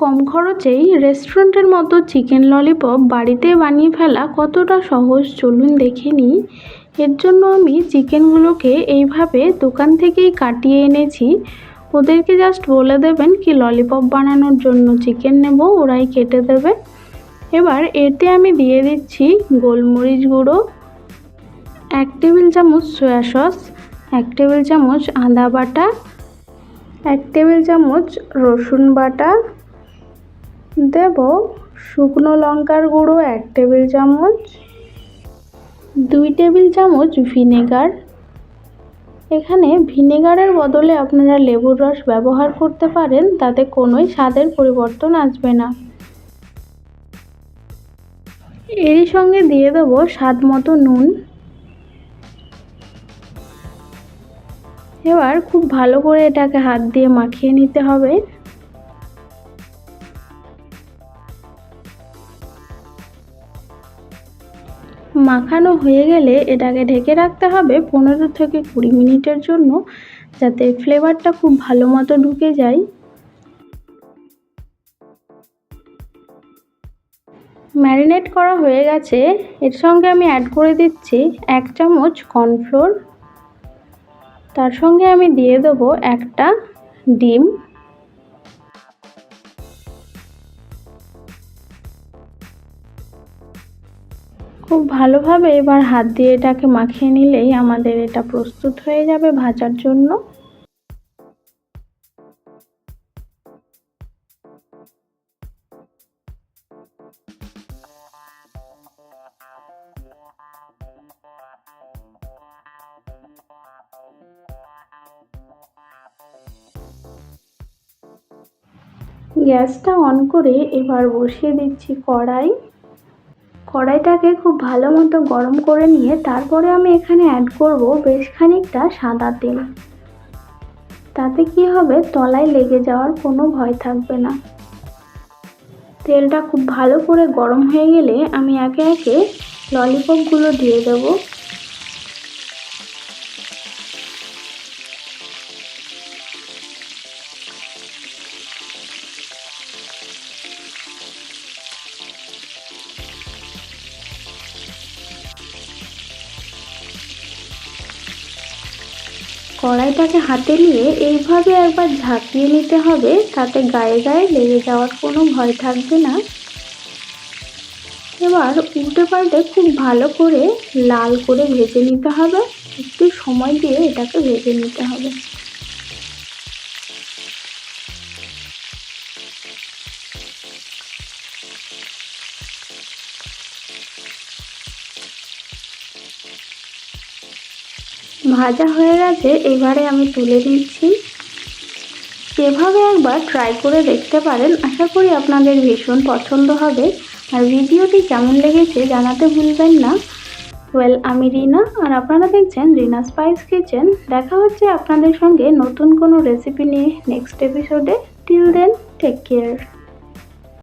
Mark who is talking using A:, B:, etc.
A: কম খরচেই রেস্টুরেন্টের মতো chicken lollipop বাড়িতে বানিয়ে ফেলা কতটা সহজ চলুন দেখে নিই। এর জন্য আমি চিকেনগুলোকে এইভাবে দোকান থেকেই কাটিয়ে এনেছি। ওদেরকে জাস্ট বলে দেবেন কি, ললিপপ বানানোর জন্য চিকেন নেব, ওরাই কেটে দেবে। এবার এতে আমি দিয়ে দিচ্ছি গোলমরিচ গুঁড়ো, এক টেবিল চামচ সয়া সস, এক টেবিল চামচ আদা বাটা, এক টেবিল চামচ রসুন বাটা দেব শুকনো লঙ্কার গুঁড়ো এক টেবিল চামচ, দুই টেবিল চামচ ভিনেগার। এখানে ভিনেগারের বদলে আপনারা লেবুর রস ব্যবহার করতে পারেন, তাতে কোনোই স্বাদের পরিবর্তন আসবে না। এরই সঙ্গে দিয়ে দেবো স্বাদ মতো নুন। এবার খুব ভালো করে এটাকে হাত দিয়ে মাখিয়ে নিতে হবে। মাখানো হয়ে গেলে এটাকে ঢেকে রাখতে হবে পনেরো থেকে কুড়ি মিনিটের জন্য, যাতে ফ্লেভারটা খুব ভালো মতো ঢুকে যায়। ম্যারিনেট করা হয়ে গেছে। এর সঙ্গে আমি অ্যাড করে দিচ্ছি এক চামচ কর্নফ্লোর তার সঙ্গে আমি দিয়ে দেবো একটা ডিম। খুব ভালোভাবে এবার হাত দিয়ে এটাকে মাখিয়ে নিলেই আমাদের এটা প্রস্তুত হয়ে যাবে ভাজার জন্য। গ্যাসটা অন করে এবার বসিয়ে দিচ্ছি কড়াই। কড়াইটাকে খুব ভালো মতো গরম করে নিয়ে তারপরে আমি এখানে অ্যাড করব বেশ খানিকটা সাদা তেল। তাতে কি হবে? তলায় লেগে যাওয়ার কোনো ভয় থাকবে না। তেলটা খুব ভালো করে গরম হয়ে গেলে আমি একে একে ললিপপগুলো দিয়ে দেবো। কড়াইটাকে হাতে নিয়ে এইভাবে একবার ঝাঁকিয়ে নিতে হবে, তাতে গায়ে গায়ে লেগে যাওয়ার কোনো ভয় থাকবে না। এবার উল্টে পাল্টে খুব ভালো করে লাল করে ভেজে নিতে হবে। একটু সময় দিয়ে এটাকে ভেজে নিতে হবে। ভাজা হয়ে গেছে, এবারে আমি তুলে দিচ্ছি। এভাবে একবার ট্রাই করে দেখতে পারেন, আশা করি আপনাদের ভীষণ পছন্দ হবে। আর ভিডিওটি কেমন লেগেছে জানাতে ভুলবেন না। ওয়েল আমি রিনা, আর আপনারা দেখছেন রিনা স্পাইস কিচেন দেখা হচ্ছে আপনাদের সঙ্গে নতুন কোনো রেসিপি নিয়ে নেক্সট এপিসোডে টিল দেন টেক কেয়ার